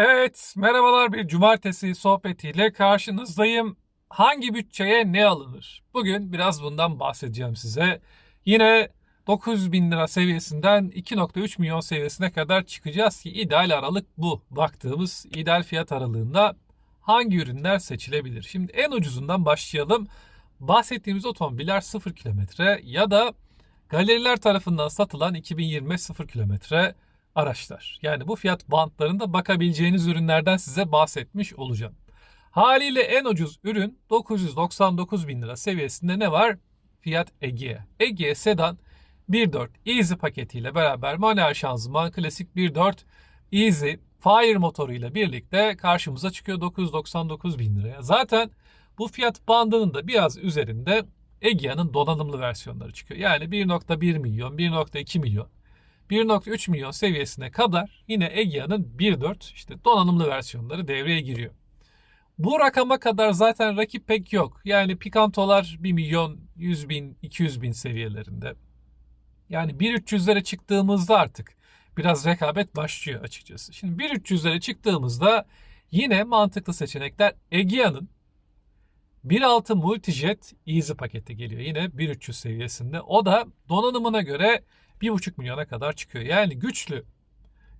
Evet, merhabalar bir cumartesi sohbetiyle karşınızdayım. Hangi bütçeye ne alınır? Bugün biraz bundan bahsedeceğim size. Yine 900 bin lira seviyesinden 2.3 milyon seviyesine kadar çıkacağız ki ideal aralık bu. Baktığımız ideal fiyat aralığında hangi ürünler seçilebilir? Şimdi en ucuzundan başlayalım. Bahsettiğimiz otomobiller 0 kilometre ya da galeriler tarafından satılan 2020 0 kilometre araçlar. Yani bu fiyat bantlarında bakabileceğiniz ürünlerden size bahsetmiş olacağım. Haliyle en ucuz ürün 999 bin lira seviyesinde ne var? Fiat Egea. Egea sedan 1.4 Easy paketiyle beraber manuel şanzıman klasik 1.4 Easy Fire motoruyla birlikte karşımıza çıkıyor 999 bin liraya. Zaten bu fiyat bandının da biraz üzerinde Egea'nın donanımlı versiyonları çıkıyor. Yani 1.1 milyon, 1.2 milyon 1.3 milyon seviyesine kadar yine Egea'nın 1.4 işte donanımlı versiyonları devreye giriyor. Bu rakama kadar zaten rakip pek yok. Yani Picanto'lar 1 milyon 100 bin 200 bin seviyelerinde. Yani 1.300'lere çıktığımızda artık biraz rekabet başlıyor açıkçası. Şimdi 1.300'lere çıktığımızda yine mantıklı seçenekler Egea'nın 1.6 Multijet Easy paketi geliyor. Yine 1.300 seviyesinde. O da donanımına göre 1,5 milyona kadar çıkıyor. Yani güçlü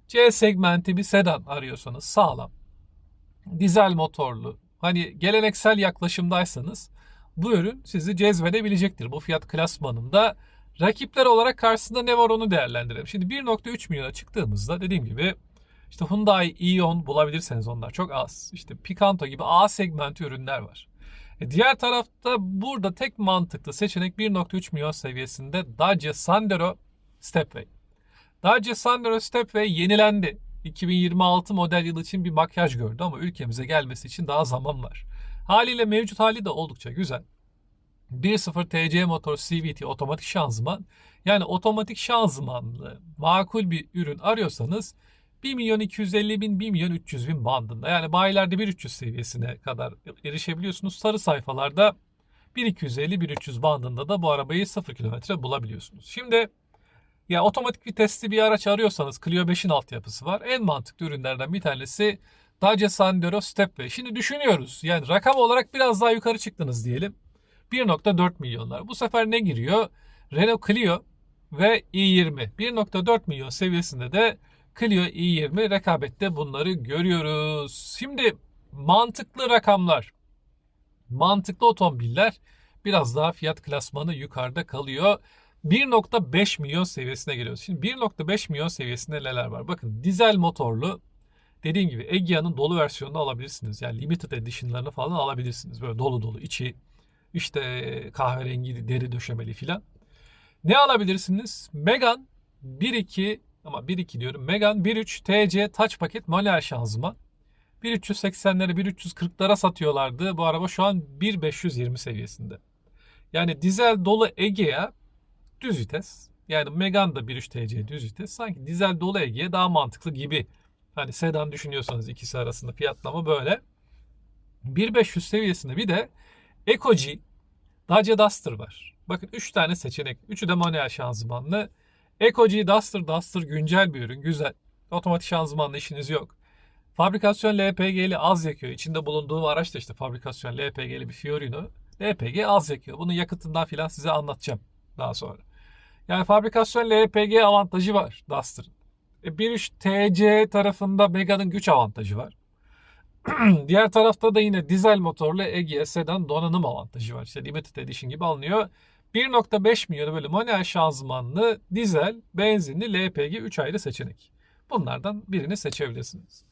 C segmenti bir sedan arıyorsanız sağlam. Dizel motorlu. Hani geleneksel yaklaşımdaysanız bu ürün sizi cezbedebilecektir. Bu fiyat klasmanında rakipler olarak karşısında ne var onu değerlendirelim. Şimdi 1.3 milyona çıktığımızda dediğim gibi işte Hyundai Ion bulabilirseniz onlar çok az. İşte Picanto gibi A segmenti ürünler var. E diğer tarafta burada tek mantıklı seçenek 1.3 milyon seviyesinde Dacia Sandero Stepway. Dacia Sandero Stepway yenilendi. 2026 model yıl için bir makyaj gördü ama ülkemize gelmesi için daha zaman var. Haliyle mevcut hali de oldukça güzel. 1.0 TC motor CVT otomatik şanzıman. Yani otomatik şanzımanlı makul bir ürün arıyorsanız 1 milyon 250 bin 1 milyon 300 bin bandında. Yani bayilerde 1.300 seviyesine kadar erişebiliyorsunuz. Sarı sayfalarda 1250-1300 bandında da bu arabayı 0 kilometre bulabiliyorsunuz. Şimdi ya otomatik vitesli bir araç arıyorsanız Clio 5'in altyapısı var. En mantıklı ürünlerden bir tanesi Dacia Sandero Stepway. Şimdi düşünüyoruz. Yani rakam olarak biraz daha yukarı çıktınız diyelim. 1.4 milyonlar. Bu sefer ne giriyor? Renault Clio ve i20. 1.4 milyon seviyesinde de Clio i20 rekabette bunları görüyoruz. Şimdi mantıklı rakamlar, mantıklı otomobiller biraz daha fiyat klasmanı yukarıda kalıyor. 1.5 milyon seviyesine geliyoruz. Şimdi 1.5 milyon seviyesinde neler var? Bakın dizel motorlu dediğim gibi Egea'nın dolu versiyonunu alabilirsiniz. Yani limited edition'larını falan alabilirsiniz. Böyle dolu dolu içi işte kahverengi deri döşemeli filan. Ne alabilirsiniz? Megane 1.2 ama 1.2 diyorum. Megane 1.3 TC Touch paket manuel şanzıman. 1380'lere 1340'lara satıyorlardı. Bu araba şu an 1520 seviyesinde. Yani dizel dolu Egea düz vites. Yani Megane da 1.3 TC düz vites. Sanki dizel dolu Ege'ye daha mantıklı gibi. Hani sedan düşünüyorsanız ikisi arasında fiyatlama böyle. 1.500 seviyesinde bir de Eco G Dacia Duster var. Bakın 3 tane seçenek. Üçü de manuel şanzımanlı. Eco G Duster, Duster güncel bir ürün. Güzel. Otomatik şanzımanla işiniz yok. Fabrikasyon LPG'li az yakıyor. İçinde bulunduğu araç da işte fabrikasyon LPG'li bir Fiorino. LPG az yakıyor. Bunun yakıtından filan size anlatacağım daha sonra. Yani fabrikasyon LPG avantajı var Duster'ın. E, 1.3 TC tarafında Mega'nın güç avantajı var. Diğer tarafta da yine dizel motorlu Egea sedan donanım avantajı var. İşte limited edition gibi alınıyor. 1.5 milyonu böyle manuel şanzımanlı dizel, benzinli LPG 3 ayrı seçenek. Bunlardan birini seçebilirsiniz.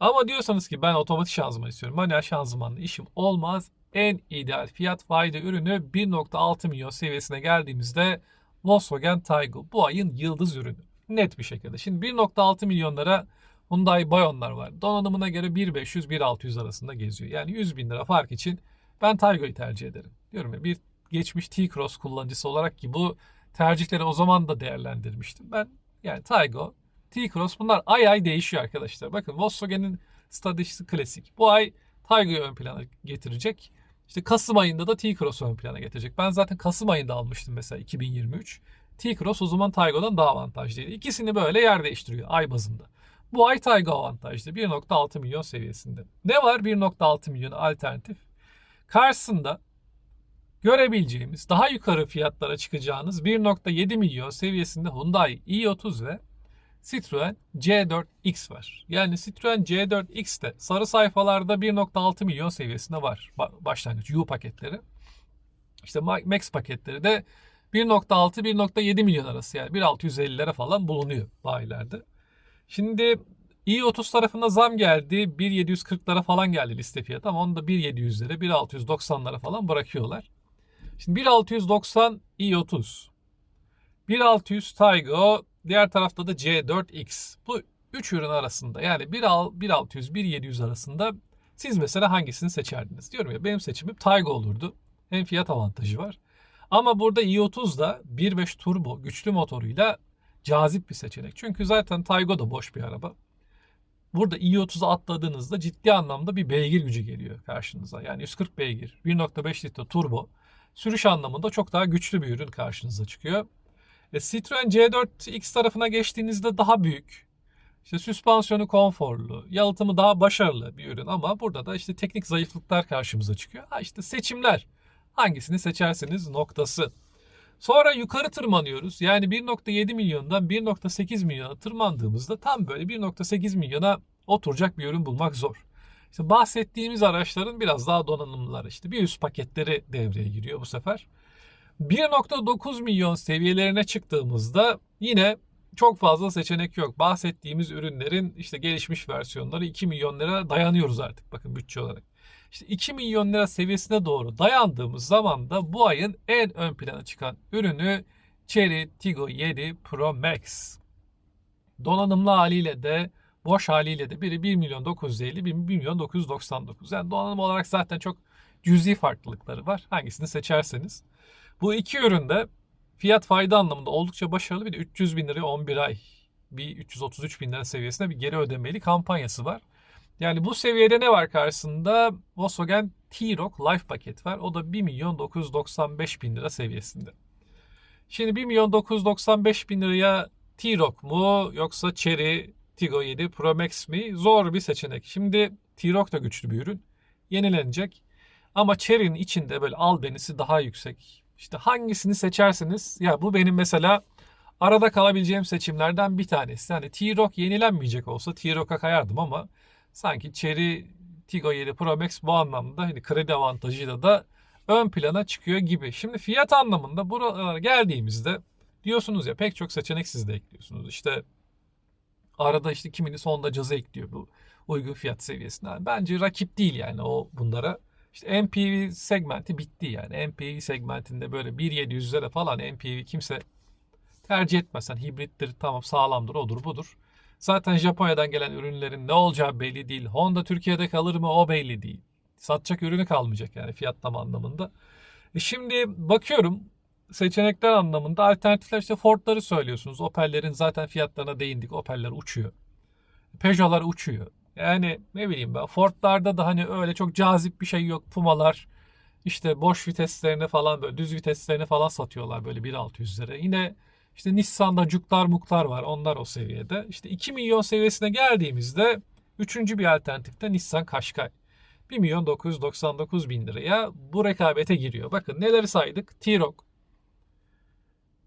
Ama diyorsanız ki ben otomatik şanzıman istiyorum. Manuel şanzımanlı işim olmaz. En ideal fiyat fayda ürünü 1.6 milyon seviyesine geldiğimizde Volkswagen Taygo. Bu ayın yıldız ürünü. Net bir şekilde. Şimdi 1.6 milyonlara Hyundai Bayonlar var. Donanımına göre 1.500-1.600 arasında geziyor. Yani 100 bin lira fark için ben Taygo'yu tercih ederim. Diyorum ya bir geçmiş T-Cross kullanıcısı olarak ki bu tercihleri o zaman da değerlendirmiştim. Ben yani Taygo, T-Cross bunlar ay ay değişiyor arkadaşlar. Bakın Volkswagen'in stratejisi klasik. Bu ay Taygo'yu ön plana getirecek. İşte Kasım ayında da T-Cross'u ön plana getirecek. Ben zaten Kasım ayında almıştım mesela 2023. T-Cross o zaman Taygo'dan daha avantajlıydı. İkisini böyle yer değiştiriyor ay bazında. Bu ay Taygo avantajlı 1.6 milyon seviyesinde. Ne var 1.6 milyon alternatif? Karşısında görebileceğimiz daha yukarı fiyatlara çıkacağınız 1.7 milyon seviyesinde Hyundai i30 ve Citroen C4X var. Yani Citroen C4X de sarı sayfalarda 1.6 milyon seviyesinde var başlangıç U paketleri. İşte Max paketleri de 1.6-1.7 milyon arası yani 1.650'lere falan bulunuyor bayilerde. Şimdi i30 tarafında zam geldi. 1.740'lara falan geldi liste fiyatı ama onu da 1.700'lere 1.690'lara falan bırakıyorlar. Şimdi 1.690 i30. 1.600 Taygo. Diğer tarafta da C4X. Bu 3 ürün arasında yani 1.600 1.700 arasında siz mesela hangisini seçerdiniz? Diyorum ya benim seçimim Taygo olurdu. Hem fiyat avantajı var. Ama burada i30 da 1.5 turbo güçlü motoruyla cazip bir seçenek. Çünkü zaten Taygo da boş bir araba. Burada i30'a atladığınızda ciddi anlamda bir beygir gücü geliyor karşınıza. Yani 140 beygir, 1.5 litre turbo. Sürüş anlamında çok daha güçlü bir ürün karşınıza çıkıyor. E, Citroen C4X tarafına geçtiğinizde daha büyük. İşte süspansiyonu konforlu, yalıtımı daha başarılı bir ürün ama burada da işte teknik zayıflıklar karşımıza çıkıyor. Ha işte seçimler. Hangisini seçerseniz noktası. Sonra yukarı tırmanıyoruz. Yani 1.7 milyondan 1.8 milyona tırmandığımızda tam böyle 1.8 milyona oturacak bir ürün bulmak zor. İşte bahsettiğimiz araçların biraz daha donanımlıları işte bir üst paketleri devreye giriyor bu sefer. 1.9 milyon seviyelerine çıktığımızda yine çok fazla seçenek yok. Bahsettiğimiz ürünlerin işte gelişmiş versiyonları 2 milyon lira dayanıyoruz artık bakın bütçe olarak. İşte 2 milyon lira seviyesine doğru dayandığımız zaman da bu ayın en ön plana çıkan ürünü Cherry Tiggo 7 Pro Max. Donanımlı haliyle de boş haliyle de biri 1 milyon 950, 1 milyon 999. Yani donanım olarak zaten çok cüzi farklılıkları var. Hangisini seçerseniz. Bu iki üründe fiyat fayda anlamında oldukça başarılı. Bir de 300 bin liraya 11 ay bir 333 bin lira seviyesinde bir geri ödemeli kampanyası var. Yani bu seviyede ne var karşısında? Volkswagen T-Roc Life paket var. O da 1 milyon 995 bin lira seviyesinde. Şimdi 1 milyon 995 bin liraya T-Roc mu yoksa Chery Tiggo 7 Pro Max mi? Zor bir seçenek. Şimdi T-Roc da güçlü bir ürün. Yenilenecek. Ama Chery'nin içinde böyle albenisi daha yüksek. İşte hangisini seçerseniz ya bu benim mesela arada kalabileceğim seçimlerden bir tanesi. Yani T-Roc yenilenmeyecek olsa T-Roc'a kayardım ama sanki Chery Tiggo 7 Pro Max bu anlamda hani kredi avantajıyla da ön plana çıkıyor gibi. Şimdi fiyat anlamında buralara geldiğimizde diyorsunuz ya pek çok seçenek siz de ekliyorsunuz. İşte arada işte kimini sonda cazı ekliyor bu uygun fiyat seviyesinden. Bence rakip değil yani o bunlara. İşte MPV segmenti bitti yani. MPV segmentinde böyle 1.700'lere falan MPV kimse tercih etmezsen hibrittir tamam sağlamdır odur budur. Zaten Japonya'dan gelen ürünlerin ne olacağı belli değil. Honda Türkiye'de kalır mı o belli değil. Satacak ürünü kalmayacak yani fiyatlama anlamında. E şimdi bakıyorum seçenekler anlamında alternatifler işte Ford'ları söylüyorsunuz. Opel'lerin zaten fiyatlarına değindik. Opel'ler uçuyor. Peugeot'lar uçuyor. Yani ne bileyim ben Ford'larda da hani öyle çok cazip bir şey yok. Pumalar işte boş viteslerini falan böyle düz viteslerini falan satıyorlar böyle 1.600'lere. Yine işte Nissan'da cuklar muklar var. Onlar o seviyede. İşte 2 milyon seviyesine geldiğimizde üçüncü bir alternatifte Nissan Qashqai. 1 milyon 999 bin liraya bu rekabete giriyor. Bakın neleri saydık? T-Roc,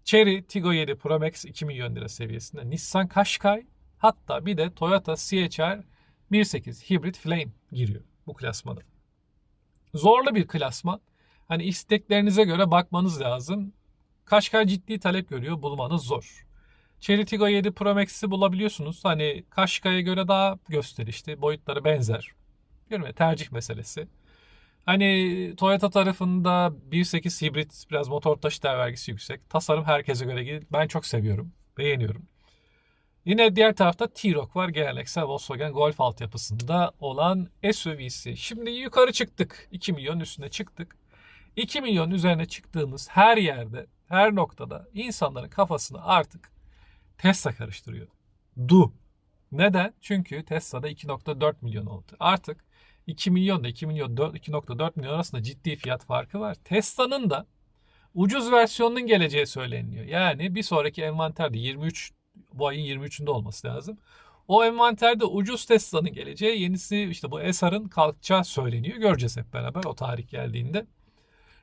Chery Tiggo 7 Pro Max 2 milyon lira seviyesinde. Nissan Qashqai hatta bir de Toyota CHR 1.8 Hybrid Flame giriyor bu klasmana. Zorlu bir klasman. Hani isteklerinize göre bakmanız lazım. Kaşkay ciddi talep görüyor. Bulmanız zor. Cherry Tiggo 7 Pro Max'i bulabiliyorsunuz. Hani Kaşkay'a göre daha gösterişli. Boyutları benzer. Görme tercih meselesi. Hani Toyota tarafında 1.8 hibrit biraz motor taşı vergisi yüksek. Tasarım herkese göre değil. Ben çok seviyorum. Beğeniyorum. Yine diğer tarafta T-Roc var. Geleneksel Volkswagen Golf altyapısında olan SUV'si. Şimdi yukarı çıktık. 2 milyon üstüne çıktık. 2 milyon üzerine çıktığımız her yerde, her noktada insanların kafasını artık Tesla karıştırıyor. Du. Neden? Çünkü Tesla'da 2.4 milyon oldu. Artık 2 milyon da 2 milyon 2.4 milyon arasında ciddi fiyat farkı var. Tesla'nın da ucuz versiyonunun geleceği söyleniyor. Yani bir sonraki envanterde 23 bu ayın 23'ünde olması lazım. O envanterde ucuz Tesla'nın geleceği, yenisi işte bu Esar'ın kalkacağı söyleniyor. Göreceğiz hep beraber o tarih geldiğinde.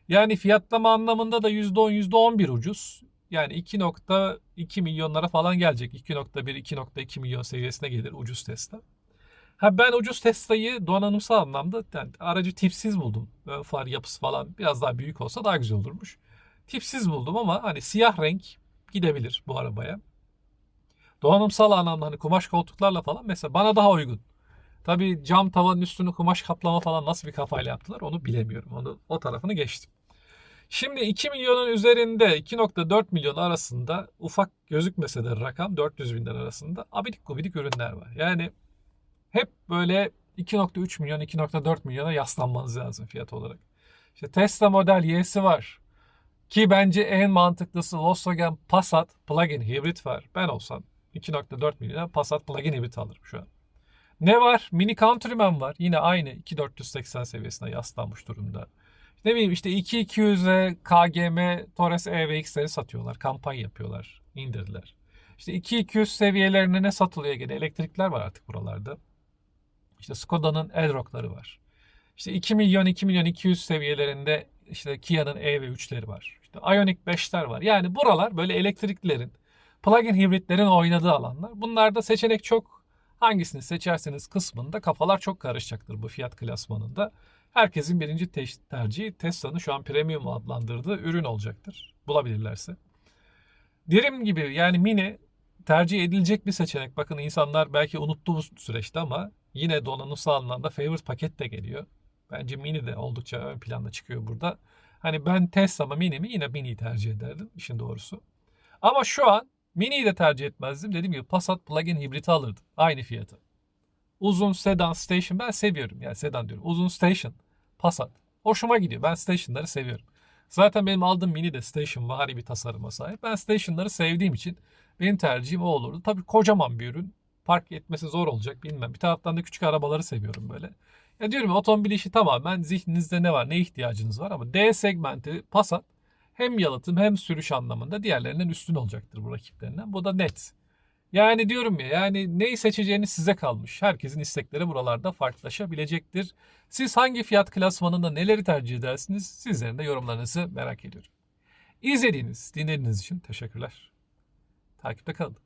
Yani fiyatlama anlamında da %10, %11 ucuz. Yani 2.2 milyonlara falan gelecek. 2.1, 2.2 milyon seviyesine gelir ucuz Tesla. Ha ben ucuz Tesla'yı donanımsal anlamda yani aracı tipsiz buldum. Ön far yapısı falan biraz daha büyük olsa daha güzel olurmuş. Tipsiz buldum ama hani siyah renk gidebilir bu arabaya. Donanımsal anlamda hani kumaş koltuklarla falan mesela bana daha uygun. Tabii cam tavanın üstünü kumaş kaplama falan nasıl bir kafayla yaptılar onu bilemiyorum. Onu o tarafını geçtim. Şimdi 2 milyonun üzerinde 2.4 milyon arasında ufak gözükmese de rakam 400 binden arasında abidik gubidik ürünler var. Yani hep böyle 2.3 milyon 2.4 milyona yaslanmanız lazım fiyat olarak. İşte Tesla Model Y'si var. Ki bence en mantıklısı Volkswagen Passat plug-in hibrit var. Ben olsam 2.4 milyona Passat plug-in hibrit alırım şu an. Ne var? Mini Countryman var. Yine aynı 2480 seviyesine yaslanmış durumda. Ne bileyim işte 2200'e KGM Torres E ve X'leri satıyorlar. Kampanya yapıyorlar. indirdiler. İşte 2200 seviyelerine ne satılıyor gene? Elektrikler var artık buralarda. İşte Skoda'nın Elrock'ları var. İşte 2 milyon 2 milyon 200 seviyelerinde işte Kia'nın E ve 3'leri var. İşte Ioniq 5'ler var. Yani buralar böyle elektriklerin, plug-in hibritlerin oynadığı alanlar. Bunlarda seçenek çok. Hangisini seçerseniz kısmında kafalar çok karışacaktır bu fiyat klasmanında. Herkesin birinci te- tercihi Tesla'nın şu an premium adlandırdığı ürün olacaktır. Bulabilirlerse. Dediğim gibi yani Mini tercih edilecek bir seçenek. Bakın insanlar belki unuttu bu süreçte ama yine donanımsal anlamda favorite paket de geliyor. Bence Mini de oldukça ön planda çıkıyor burada. Hani ben Tesla mı Mini mi yine Mini'yi tercih ederdim işin doğrusu. Ama şu an Mini'yi de tercih etmezdim. Dediğim gibi Passat plug-in hibriti alırdım. Aynı fiyatı. Uzun sedan station ben seviyorum. Yani sedan diyorum. Uzun station. Passat. Hoşuma gidiyor. Ben stationları seviyorum. Zaten benim aldığım Mini de station vari bir tasarıma sahip. Ben stationları sevdiğim için benim tercihim o olurdu. Tabii kocaman bir ürün. Park etmesi zor olacak bilmem. Bir taraftan da küçük arabaları seviyorum böyle. Ya diyorum otomobil işi tamamen zihninizde ne var, ne ihtiyacınız var ama D segmenti Passat hem yalıtım hem sürüş anlamında diğerlerinden üstün olacaktır bu rakiplerinden. Bu da net. Yani diyorum ya yani neyi seçeceğiniz size kalmış. Herkesin istekleri buralarda farklılaşabilecektir. Siz hangi fiyat klasmanında neleri tercih edersiniz? Sizlerin de yorumlarınızı merak ediyorum. İzlediğiniz, dinlediğiniz için teşekkürler. Takipte kalın.